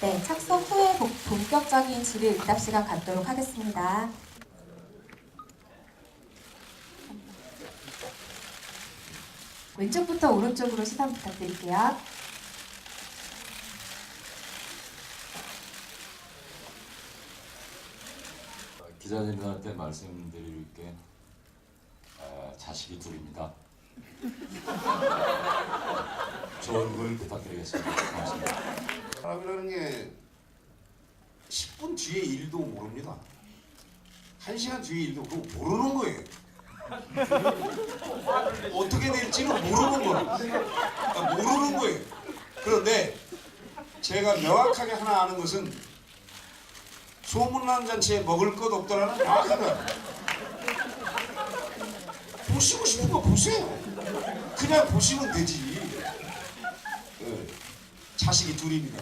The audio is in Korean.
네, 착석 후에 본- 본격적인 질의 응답 시간 갖도록 하겠습니다. 왼쪽부터 오른쪽으로 시선 부탁드릴게요. 기자님들한테 말씀드릴 게 어, 자식이 둘입니다. 좋은 글 부탁드리겠습니다. 고맙습니다. 사람이라는 게 10분 뒤에 일도 모릅니다. 1시간 뒤에 일도 그거 모르는 거예요. 어떻게 될지는 모르는 거예요. 그러니까 모르는 거예요. 그런데 제가 명확하게 하나 아는 것은 소문난 잔치에 먹을 것 없더라는 명확하다. 보시고 싶은 거 보세요. 그냥 보시면 되지. 예. 자식이 둘입니다.